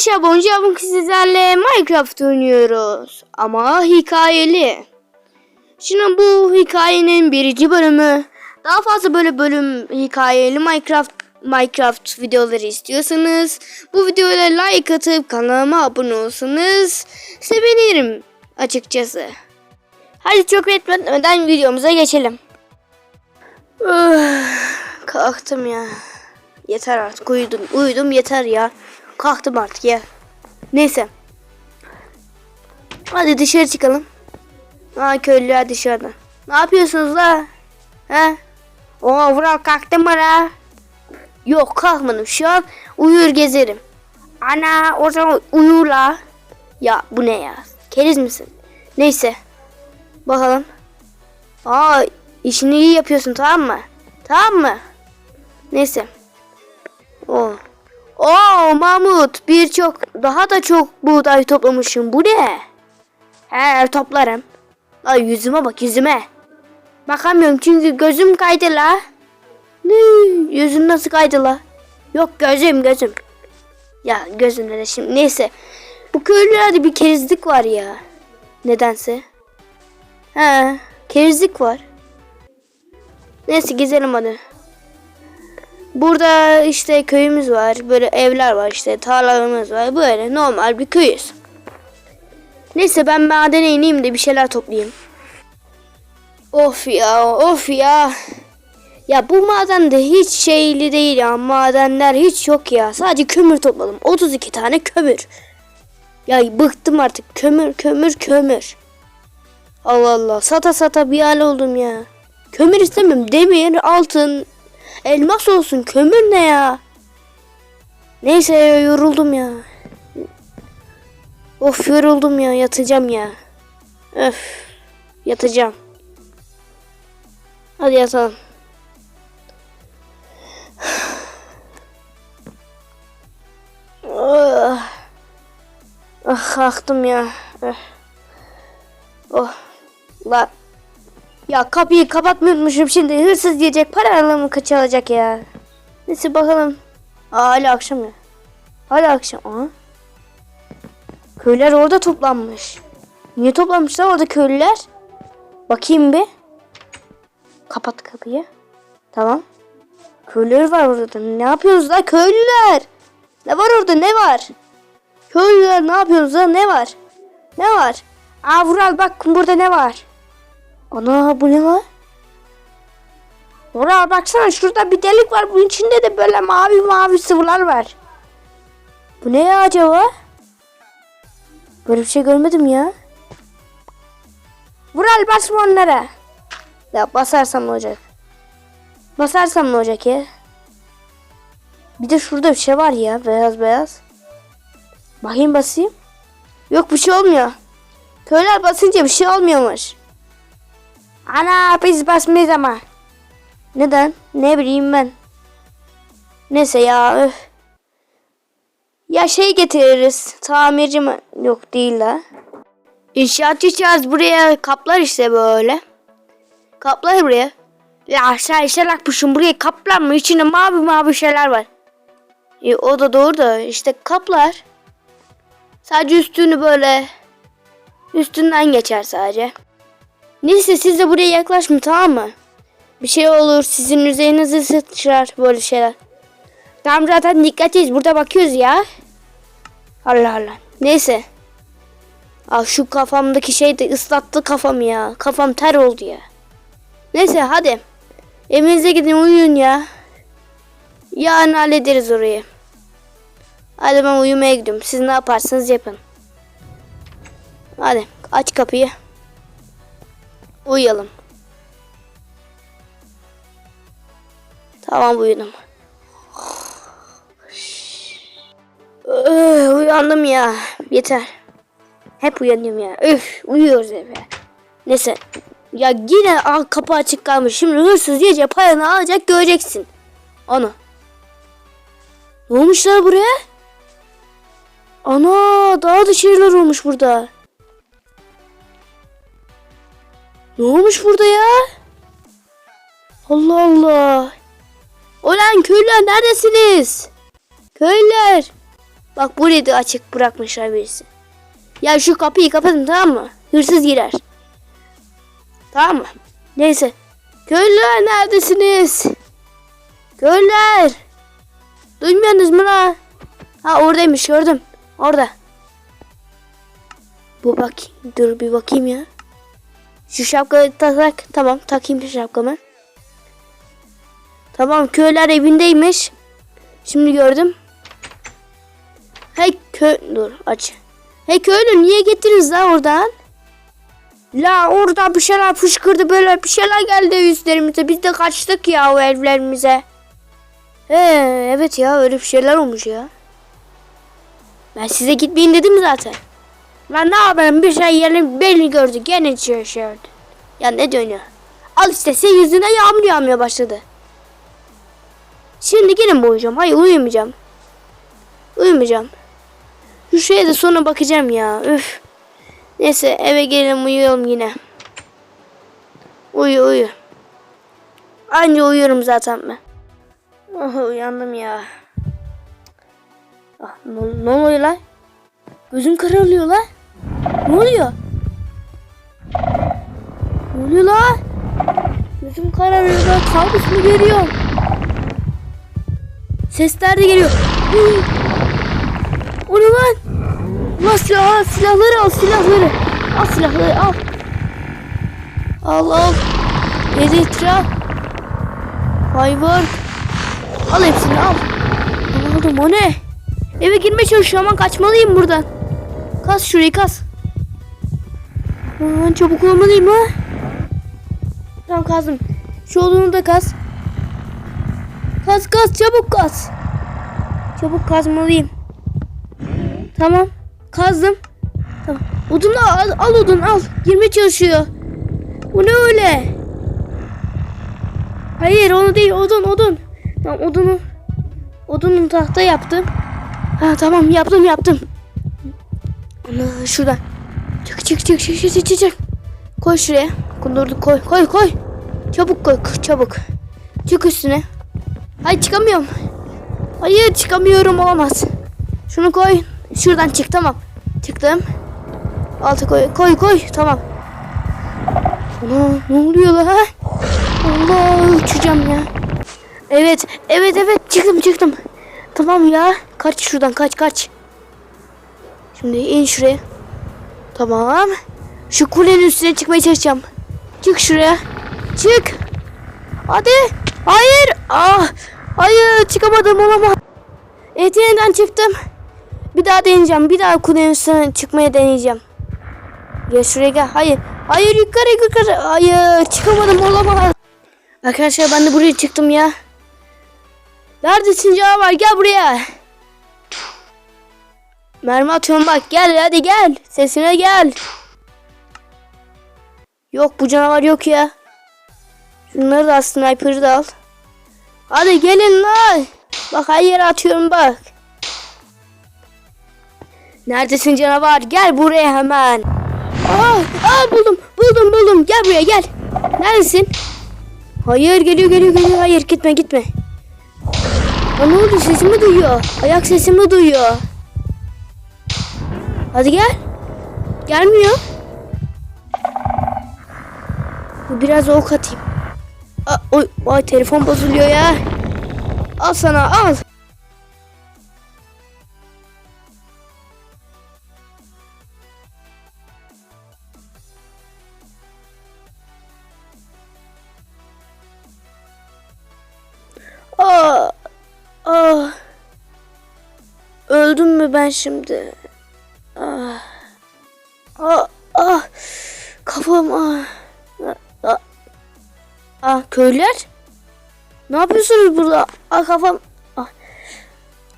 Arkadaşlar boncuğa bugün sizlerle Minecraft oynuyoruz. Ama hikayeli. Şimdi bu hikayenin birinci bölümü. Daha fazla böyle bölüm hikayeli Minecraft Minecraft videoları istiyorsanız bu videoya like atıp kanalıma abone olsanız sevinirim açıkçası. Hadi çok bekletmeden videomuza geçelim. Üf, kalktım ya. Yeter artık uyudum. Uyudum yeter ya. Kalktım artık ya. Neyse. Hadi dışarı çıkalım. Aa köylüler dışarıda. Ne yapıyorsunuz la? He? Oo Vural kalktın mı? Yok kalkmadım. Şu an uyur gezerim. Ana o zaman uyur la. Ya bu ne ya? Keriz misin? Neyse. Bakalım. Aa işini iyi yapıyorsun tamam mı? Tamam mı? Neyse. Oo. Oo Mahmut birçok daha da çok buğday toplamışım. Bu ne? He toplarım. La yüzüme bak yüzüme. Bakamıyorum çünkü gözüm kaydı la. Ne? Yüzün nasıl kaydı la? Yok gözüm gözüm. Ya gözümde de şimdi neyse. Bu köylülerde bir kerizlik var ya. Nedense. He kerizlik var. Neyse gezelim hadi. Burada işte köyümüz var. Böyle evler var işte. Tarlalarımız var. Böyle normal bir köyüz. Neyse ben madene ineyim de bir şeyler toplayayım. Of ya of ya. Ya bu maden de hiç şeyli değil ya. Madenler hiç yok ya. Sadece kömür topladım. 32 tane kömür. Ya bıktım artık. Kömür kömür kömür. Allah Allah. Sata sata bir hal oldum ya. Kömür istemem. Demir, altın, Elmas olsun kömür ne ya? Neyse ya, yoruldum ya. Of yoruldum ya yatacağım ya. Öf yatacağım. Hadi yatalım. Ah, ah kalktım ya. Eh. Oh. La ya kapıyı kapatmayı unutmuşum şimdi hırsız diyecek paralarımı kaçıracak ya. Neyse bakalım. Aa, hala akşam ya. Hala akşam. Aa. Köylüler orada toplanmış. Niye toplanmışlar orada köylüler? Bakayım bir. Kapat kapıyı. Tamam. Köylüler var orada. Ne yapıyorsunuz la köylüler? Ne var orada ne var? Köylüler ne yapıyorsunuz la ne var? Ne var? Aa Vural bak burada ne var? Ana bu ne var? Ora baksana şurada bir delik var. Bunun içinde de böyle mavi mavi sıvılar var. Bu ne ya acaba? Böyle bir şey görmedim ya. Vural basma onlara. Ya basarsam ne olacak? Basarsam ne olacak ya? Bir de şurada bir şey var ya beyaz beyaz. Bakayım basayım. Yok bir şey olmuyor. Köyler basınca bir şey olmuyormuş. Ana biz basmayız ama. Neden? Ne bileyim ben. Neyse ya öf. Ya şey getiririz. Tamirci mi? Yok değil la. İnşaatçı çağız buraya kaplar işte böyle. Kaplar buraya. Ya sen işte lakmışım buraya kaplar mı? İçinde mavi mavi şeyler var. E, o da doğru da işte kaplar. Sadece üstünü böyle üstünden geçer sadece. Neyse siz de buraya yaklaşmayın tamam mı? Bir şey olur sizin üzerinize sıçrar böyle şeyler. Tamam zaten dikkatliyiz burada bakıyoruz ya. Allah Allah. Neyse. Aa, şu kafamdaki şey de ıslattı kafamı ya. Kafam ter oldu ya. Neyse hadi. Evinize gidin uyuyun ya. Yarın hallederiz orayı. Hadi ben uyumaya gidiyorum. Siz ne yaparsanız yapın. Hadi aç kapıyı. Uyuyalım. Tamam uyudum. Öh, uyandım ya. Yeter. Hep uyanıyorum ya. Üf uyuyoruz eve. Neyse. Ya yine al kapı açık kalmış. Şimdi hırsız iyice paranı alacak göreceksin. Onu. Ne olmuşlar buraya? Ana daha da şeyler olmuş burada. Ne olmuş burada ya? Allah Allah. Olan köylüler neredesiniz? Köylüler. Bak burayı da açık bırakmışlar birisi. Ya şu kapıyı kapatın tamam mı? Hırsız girer. Tamam mı? Neyse. Köylüler neredesiniz? Köylüler. Duymuyorsunuz mu la? Ha oradaymış gördüm. Orada. Bu bak. Dur bir bakayım ya. Şu şapkayı tak. Tamam takayım şapkamı. Tamam köyler evindeymiş. Şimdi gördüm. Hey kö... Dur aç. Hey köylü niye getirdiniz la oradan? La orada bir şeyler fışkırdı böyle bir şeyler geldi üstlerimize. Biz de kaçtık ya o evlerimize. He evet ya öyle bir şeyler olmuş ya. Ben size gitmeyin dedim zaten. Ben ne yapayım bir şey yerim beni gördü gene şey şey oldu. Ya ne ya? Al işte senin yüzünden yağmur yağmaya başladı. Şimdi gelin mi uyuyacağım? Hayır uyumayacağım. Uyumayacağım. Şu şeye de sonra bakacağım ya. Üf. Neyse eve gelelim uyuyalım yine. Uyu uyu. Anca uyuyorum zaten ben. Oh uyandım ya. Ah, ne, ne oluyor lan? Gözüm kararıyor lan. Ne oluyor? Ne oluyor lan? Gözüm kararıyor. Kabus mu görüyorum? Sesler de geliyor. O ne lan? Ulan silah, silahları al silahları. Al silahları al. Al al. Elytra. Firework. Al hepsini al. Aldım o ne? Eve girmeye çalışıyor ama kaçmalıyım buradan. Kas şurayı kas. Aa, çabuk olmalıyım ha. Tamam kazdım. Şu odunu da kas. Kas kas çabuk kas. Çabuk kazmalıyım. Tamam. Kazdım. Tamam. Odunu al, al odun al. Girmeye çalışıyor. Bu ne öyle? Hayır onu değil odun odun. Tamam odunu. Odunun tahta yaptım. Ha tamam yaptım yaptım. Ana şuradan. Çık çık çık çık çık çık çık. Koy şuraya. Kundurdu koy koy koy. Çabuk koy çabuk. Çık üstüne. Ay çıkamıyorum. Hayır çıkamıyorum olamaz. Şunu koy. Şuradan çık tamam. Çıktım. Altı koy koy koy tamam. Ana ne oluyor la? Allah uçacağım ya. Evet evet evet çıktım çıktım. Tamam ya. Kaç şuradan kaç kaç. Şimdi in şuraya. Tamam. Şu kulenin üstüne çıkmaya çalışacağım. Çık şuraya. Çık. Hadi. Hayır. Ah. Hayır çıkamadım olamaz. Evet yeniden çıktım. Bir daha deneyeceğim. Bir daha kulenin üstüne çıkmaya deneyeceğim. Gel şuraya gel. Hayır. Hayır yukarı yukarı. Hayır çıkamadım olamaz. Arkadaşlar ben de buraya çıktım ya. Neredesin canavar gel buraya. Mermi atıyorum bak gel hadi gel. Sesine gel. Yok bu canavar yok ya. Şunları da al sniper'ı da al. Hadi gelin lan. Bak her yere atıyorum bak. Neredesin canavar? Gel buraya hemen. Aa, aa buldum buldum buldum. Gel buraya gel. Neredesin? Hayır geliyor geliyor geliyor. Hayır gitme gitme. Aa, ne oldu sesimi duyuyor. Ayak sesimi duyuyor. Hadi gel. Gelmiyor. Biraz ok atayım. Aa, oy, ay telefon bozuluyor ya. Al sana al. Aa, aa. Öldüm mü ben şimdi? Kafam ah. Ah, ah köyler? Ne yapıyorsunuz burada? Ah kafam. Ah.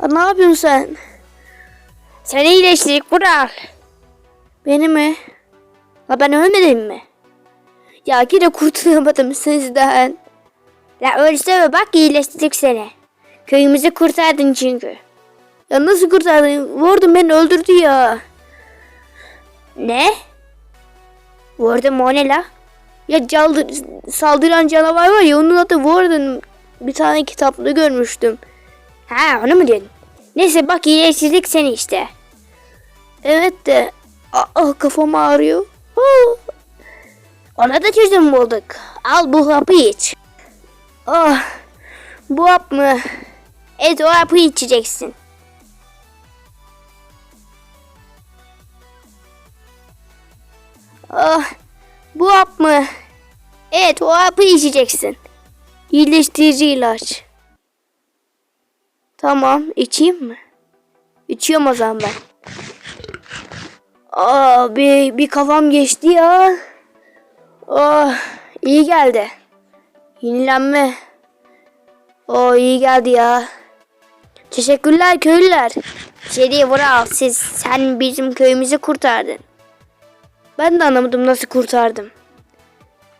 Ah, ne yapıyorsun sen? Seni iyileştirdik Burak. Beni mi? Ha ben ölmedim mi? Ya yine kurtulamadım sizden. Ya öyleyse bak iyileştirdik seni. Köyümüzü kurtardın çünkü. Ya nasıl kurtardın? Warden beni öldürdü ya. Ne? Warden mu o ne la? Ya caldır, saldıran canavar var ya onun adı Warden. Bir tane kitapta görmüştüm. Ha onu mu diyorsun? Neyse bak iyileştirdik seni işte. Evet de aa, kafam ağrıyor. Aa. Ona da çözüm bulduk. Al bu hapı iç. Ah, bu hap mı? Evet o hapı içeceksin. Ah, bu hap mı? Evet o hapı içeceksin. İyileştirici ilaç. Tamam içeyim mi? İçiyorum o zaman ben. Aa, bir, bir kafam geçti ya. Oh, iyi geldi. Yenilenme. Oh, iyi geldi ya. Teşekkürler köylüler. Değil Vural, siz sen bizim köyümüzü kurtardın. Ben de anlamadım nasıl kurtardım.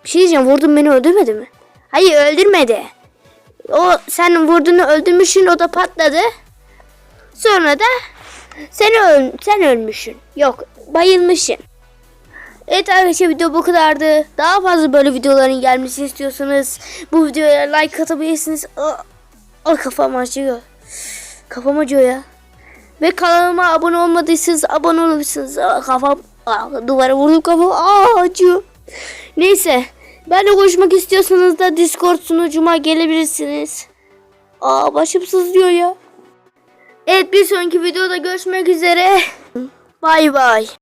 Bir şey diyeceğim vurdun beni öldürmedi mi? Hayır öldürmedi. O sen vurduğunu öldürmüşsün o da patladı. Sonra da sen öl sen ölmüşsün. Yok bayılmışsın. Evet arkadaşlar video bu kadardı. Daha fazla böyle videoların gelmesini istiyorsanız bu videoya like atabilirsiniz. Aa, aa, kafam acıyor. Kafam acıyor ya. Ve kanalıma abone olmadıysanız abone olursunuz. Aa, kafam aa, duvara vurdum kafam aa, acıyor. Neyse. Ben de konuşmak istiyorsanız da Discord sunucuma gelebilirsiniz. Aa başım sızlıyor ya. Evet bir sonraki videoda görüşmek üzere. Bay bay.